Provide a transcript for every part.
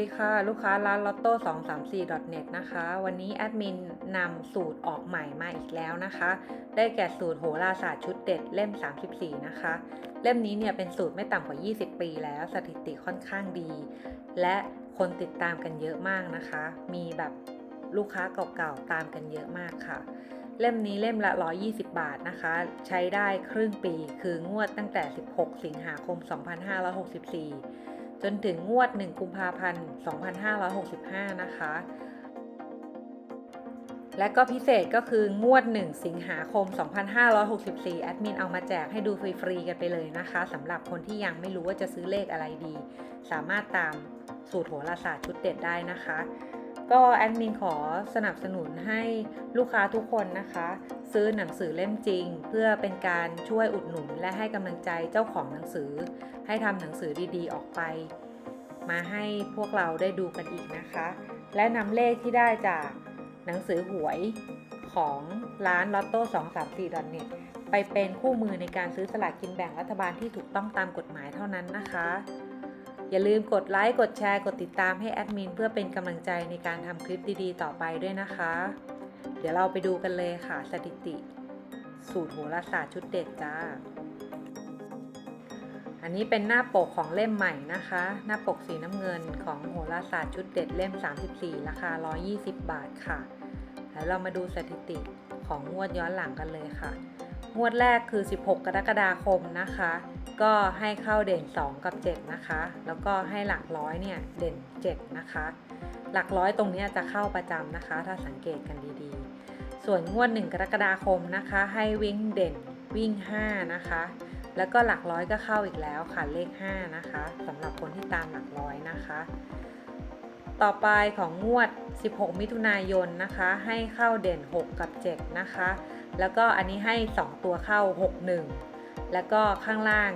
ดีค่ะ ลูกค้าร้าน lotto 2 3 4 net นะคะ วันนี้แอดมินนำสูตรออกใหม่มาอีกแล้วนะคะ ได้แก่สูตรโหราศาสตร์ชุดเด็ดเล่ม 34 นะคะ เล่มนี้เนี่ยเป็นสูตรไม่ต่ำกว่า 20 ปีแล้วสถิติค่อนข้างดี และคนติดตามกันเยอะมากนะคะ มีแบบลูกค้าเก่าๆตามกันเยอะมากค่ะ เล่มนี้เล่มละ 120 บาทนะคะ ใช้ได้ครึ่งปีคืองวดตั้งแต่ 16 สิงหาคม 2564 จนถึงงวด 1 กุมภาพันธ์ 2565 นะคะ และก็พิเศษก็คืองวด 1 สิงหาคม 2564 แอดมินเอามาแจกให้ดูฟรีๆกันไปเลยนะคะสำหรับคนที่ยังไม่รู้ว่าจะซื้อเลขอะไรดี สามารถตามสูตรโหราศาสตร์ชุดเด็ดได้นะคะ ก็แอดมินขอสนับสนุนให้ลูกค้าทุกคนนะคะ ซื้อหนังสือเล่มจริง เพื่อเป็นการช่วยอุดหนุน และให้กำลังใจเจ้าของหนังสือ ให้ทำหนังสือดีๆ ออกไป มาให้พวกเราได้ดูกันอีกนะคะ และนำเลขที่ได้จากหนังสือหวยของร้าน lotto 2 3 4 net ไปเป็นคู่มือในการซื้อสลากกินแบ่งรัฐบาลที่ถูกต้องตามกฎหมายเท่านั้นนะคะ อย่าลืมกดไลค์ กดแชร์ กดติดตามให้แอดมินเพื่อเป็นกำลังใจในการทำคลิปดีๆ ต่อไปด้วยนะคะ เดี๋ยวเราไปดูกันเลยค่ะสถิติ สูตรโหราศาสตร์ชุดเด็ดจ้า อันนี้เป็นหน้าปกของเล่มใหม่นะคะ หน้าปกสีน้ำเงินของโหราศาสตร์ชุดเด็ดเล่ม 34 ราคา 120 บาทค่ะแล้วเรามาดูสถิติของงวดย้อนหลังกันเลยค่ะ งวดแรกคือ 16 กรกฎาคมนะคะ ก็ให้เข้าเด่น 2 กับ 7 นะคะ แล้วก็ให้หลักร้อยเนี่ยเด่น 7 นะคะ หลักร้อยตรงนี้จะเข้าประจำนะคะ ถ้าสังเกตกันดีๆ ส่วนงวด 1 กรกฎาคมนะคะ ให้วิ่งเด่นวิ่ง 5 นะคะ แล้วก็หลักร้อยก็เข้าอีกแล้วค่ะเลข 5 นะคะสำหรับคนที่ตามหลักร้อยนะคะ ต่อไปของงวด 16 มิถุนายนนะคะ ให้เข้าเด่น 6 กับ 7 นะคะ แล้วก็อันนี้ให้ 2 ตัวเข้า 61 แล้วก็ข้างล่าง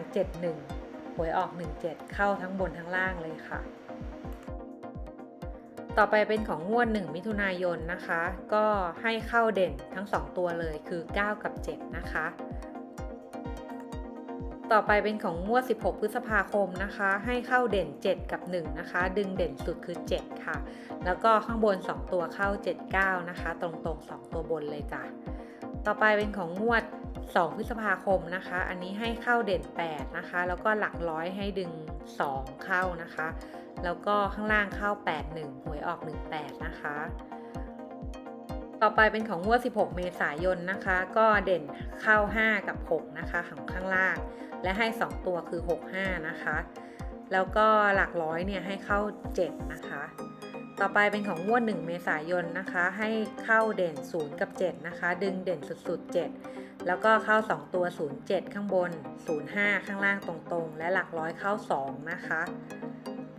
71 หวยออก 17 เข้าทั้งบนทั้งล่างเลยค่ะ ต่อไปเป็นของงวด 1 มิถุนายนนะคะ ก็ให้เข้าเด่นทั้ง 2 ตัวเลยคือ 9 กับ 7 นะคะ ต่อไปเป็นของงวด 16 พฤษภาคมนะคะ ให้เข้าเด่น 7 กับ 1 นะคะ ดึงเด่นสุดคือ 7 ค่ะ แล้วก็ข้างบน 2 ตัวเข้า 79 นะคะ ตรงๆ 2 ตัวบนเลยจ้ะ ต่อไปเป็นของงวด 2 พฤษภาคมนะคะ อันนี้ให้เข้าเด่น 8 นะคะ แล้วก็หลักร้อยให้ดึง 2 เข้านะคะ แล้วก็ข้างล่างเข้า 81หวยออก 18 นะคะ ต่อไปเป็นของงวด 16 เมษายนนะคะ ก็เด่นเข้า 5 กับ 6 นะคะของข้างล่าง และให้ 2 ตัวคือ 65 นะคะ แล้วก็หลักร้อยเนี่ยให้เข้า 7 นะคะต่อไปเป็นของงวด 1 เมษายนนะคะ ให้เข้าเด่น 0 กับ 7 นะคะ ดึงเด่นสุดๆ 7 แล้วก็เข้า 2 ตัว 07 ข้างบน 05 ข้างล่างตรงๆ และหลักร้อยเข้า 2 นะคะ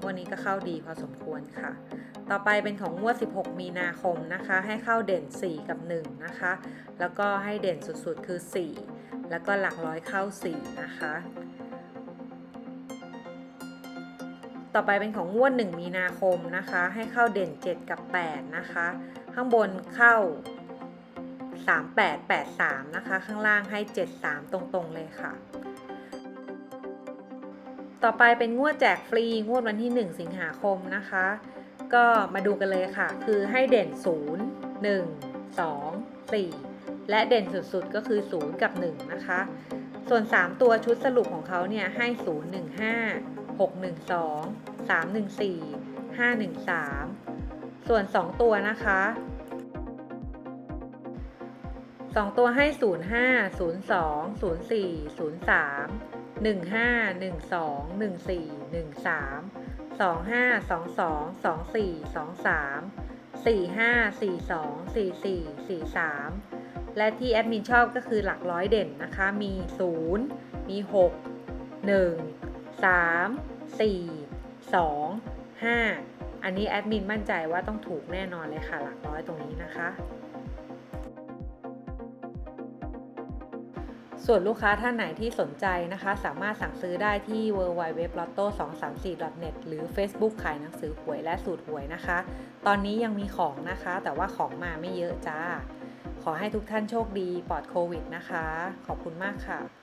วันนี้ก็เข้าดีพอสมควรค่ะ ต่อไปเป็นของงวด 16 มีนาคมนะคะ ให้เข้าเด่น 4 กับ 1 นะคะ แล้วก็ให้เด่นสุดๆ คือ 4 แล้วก็หลักร้อยเข้า 4 นะคะต่อไปเป็นของงวด 1 มีนาคมนะคะ ให้เข้าเด่น 7 กับ 8 นะคะ ข้างบนเข้า 3883 นะคะ ข้างล่างให้ 73 ตรงๆเลยค่ะ ต่อไปเป็นงวดแจกฟรี งวดวันที่ 1 สิงหาคมนะคะ ก็มาดูกันเลยค่ะ คือให้เด่น 0 1 2 4 และเด่นสุดๆก็คือ 0 กับ 1 นะคะ ส่วน 3 ตัวชุดสรุปของเขาเนี่ยให้ 0 1 5 6 1 2 3 1 4 5 1 3 ส่วน 2 ตัวนะคะ 2ตัวให้0 5 0 2 0 4 0 3 1 5 1 2 1 4 1 3 2 5 2 2 2 4 2 3 4 5 4 2 4 4 4 3และที่แอดมินชอบก็คือหลักร้อยเด่นนะคะ มี0มี6 1 3 4 2 5อันนี้แอดมินมั่นใจว่าต้องถูกแน่นอนเลยค่ะ หลักร้อยตรงนี้นะคะ ส่วนลูกค้าท่านไหนที่สนใจนะคะ สามารถสั่งซื้อได้ที่ www.lotto234.net หรือ Facebook ขายหนังสือหวยและสูตรหวยนะคะ ตอนนี้ยังมีของนะคะ แต่ว่าของมาไม่เยอะจ้า ขอให้ทุกท่านโชคดีปลอดโควิดนะคะ ขอบคุณมากค่ะ